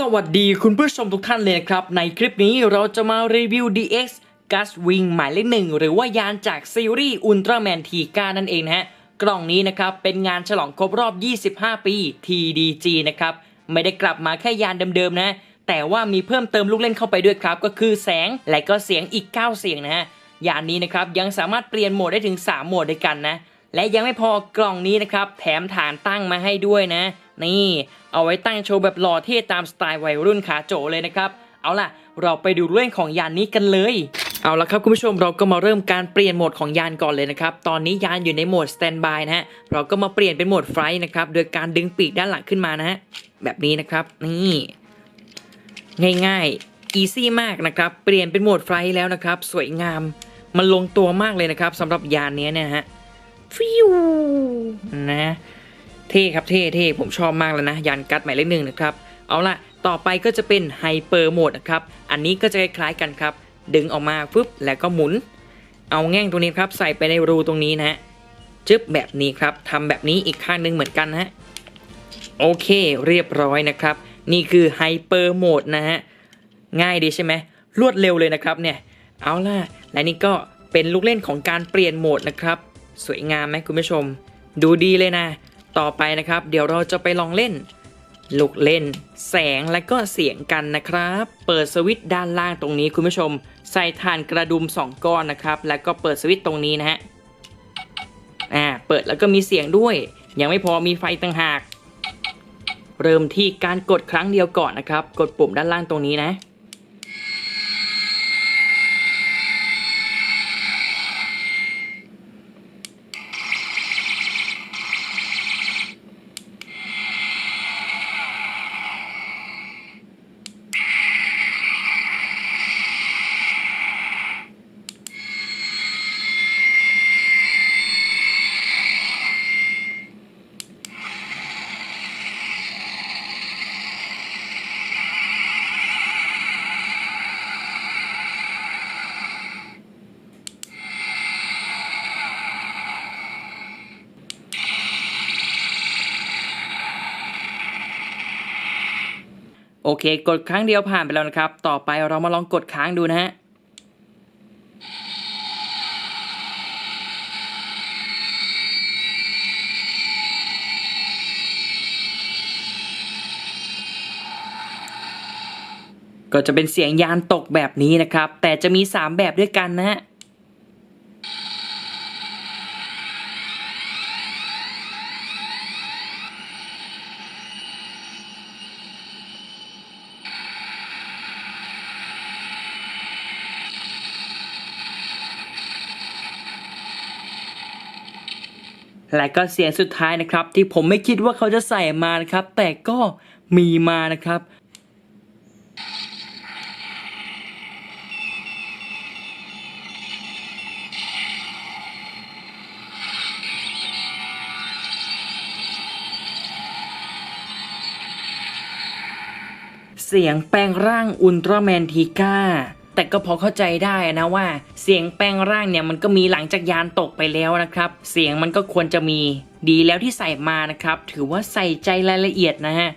สวัสดีคุณผู้ชมทุกท่านเลยนะครับ ในคลิปนี้เราจะมารีวิว DX Gus Wing หมายเลขหนึ่งหรือว่ายานจากซีรีส์ Ultraman t ก้านั่นเองนะฮะ กล่องนี้นะครับเป็นงานฉลองครบรอบ 25 ปี TDG นะครับ ไม่ได้กลับมาแค่ยานเดิมๆนะ แต่ว่ามีเพิ่มเติมลูกเล่นเข้าไปด้วยครับ ก็คือแสงและก็เสียงอีก 9 เสียงนะฮะยานนี้นะครับยังสามารถเปลี่ยนโหมดได้ถึง 3 โหมดด้วยกันนะและยังไม่พอกล่องนี้นะครับแถมฐานตั้งมาให้ด้วยนะ นี่ เอาไว้ตั้งโชว์แบบหล่อเท่ตามสไตล์วัยรุ่นขาโจเลยนะครับ เอาล่ะ เราไปดูเรื่องของยานนี้กันเลย เอาละครับคุณผู้ชมเราก็มาเริ่มการเปลี่ยนโหมดของยานก่อนเลยนะครับ ตอนนี้ยานอยู่ในโหมดสแตนบายนะฮะ เราก็มาเปลี่ยนเป็นโหมดไฟล์นะครับ โดยการดึงปีกด้านหลังขึ้นมานะฮะ แบบนี้นะครับ นี่ง่ายๆ อีซี่มากนะครับ เปลี่ยนเป็นโหมดไฟล์แล้วนะครับ สวยงาม มันลงตัวมากเลยนะครับสำหรับยานนี้เนี่ยฮะฟิวนะ เท่ครับเท่เท่ผมชอบมากเลยนะ ยานกัดหมายเลขหนึ่งนะครับ เอาล่ะ ต่อไปก็จะเป็นไฮเปอร์โหมดนะครับ อันนี้ก็จะคล้ายๆกันครับ ดึงออกมาปุ๊บแล้วก็หมุน เอาแง่งตรงนี้ครับใส่ไปในรูตรงนี้นะฮะจึ๊บแบบนี้ครับทำแบบนี้อีกข้างหนึ่งเหมือนกันนะฮะโอเคเรียบร้อยนะครับ นี่คือไฮเปอร์โหมดนะฮะง่ายดีใช่ไหมรวดเร็วเลยนะครับเนี่ยเอาล่ะ และนี่ก็เป็นลูกเล่นของการเปลี่ยนโหมดนะครับ สวยงามไหมคุณผู้ชม ดูดีเลยนะ ต่อไปนะครับ เดี๋ยวเราจะไปลองเล่น ลูกเล่น แสงและก็เสียงกันนะครับ เปิดสวิตช์ด้านล่างตรงนี้คุณผู้ชม ใส่ถ่านกระดุม 2 ก้อนนะครับ แล้วก็เปิดสวิตช์ตรงนี้นะฮะอ่าเปิดแล้วก็มีเสียงด้วย ยังไม่พอมีไฟต่างหาก เริ่มที่การกดครั้งเดียวก่อนนะครับ กดปุ่มด้านล่างตรงนี้นะ โอเค กดครั้งเดียวผ่านไปแล้วนะครับ ต่อไปเรามาลองกดค้างดูนะฮะก็จะเป็นเสียงยานตกแบบนี้นะครับ แต่จะมี 3 แบบด้วยกันนะฮะ และก็เสียงสุดท้ายนะครับ ที่ผมไม่คิดว่าเขาจะใส่มานะครับ แต่ก็มีมานะครับเสียงแปลงร่างอุลตร้าแมนทีก้า แต่ก็พอเข้าใจได้นะว่า เสียงแปลงร่างเนี่ยมันก็มีหลังจากยานตกไปแล้วนะครับ เสียงมันก็ควรจะมี ดีแล้วที่ใส่มานะครับ ถือว่าใส่ใจรายละเอียดนะฮะ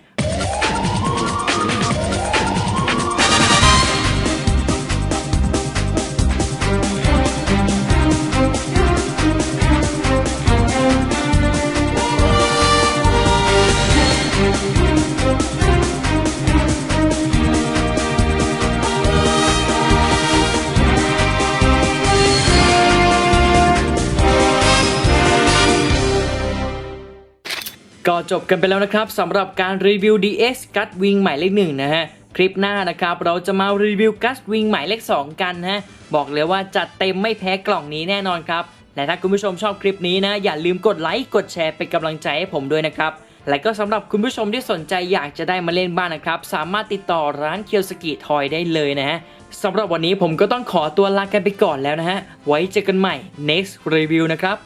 จบกันไปแล้วนะครับสำหรับการรีวิว DS Gut Wing หมายเลขหนึ่งนะฮะคลิปหน้านะครับเราจะมารีวิว Gut Wing หมายเลข 2 กันฮะบอกเลยว่าจัดเต็มไม่แพ้กล่องนี้แน่นอนครับ และถ้าคุณผู้ชมชอบคลิปนี้นะ อย่าลืมกดไลค์กดแชร์เป็นกำลังใจให้ผมด้วยนะครับ และก็สำหรับคุณผู้ชมที่สนใจอยากจะได้มาเล่นบ้านนะครับ สามารถติดต่อร้านเคียวสกิทอยได้เลยนะฮะสำหรับวันนี้ผมก็ต้องขอตัวลากันไปก่อนแล้วนะฮะไว้เจอกันใหม่ next review นะครับ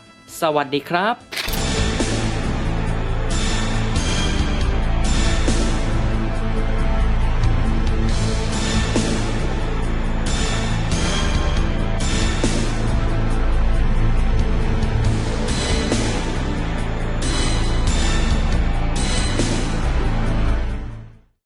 สวัสดีครับ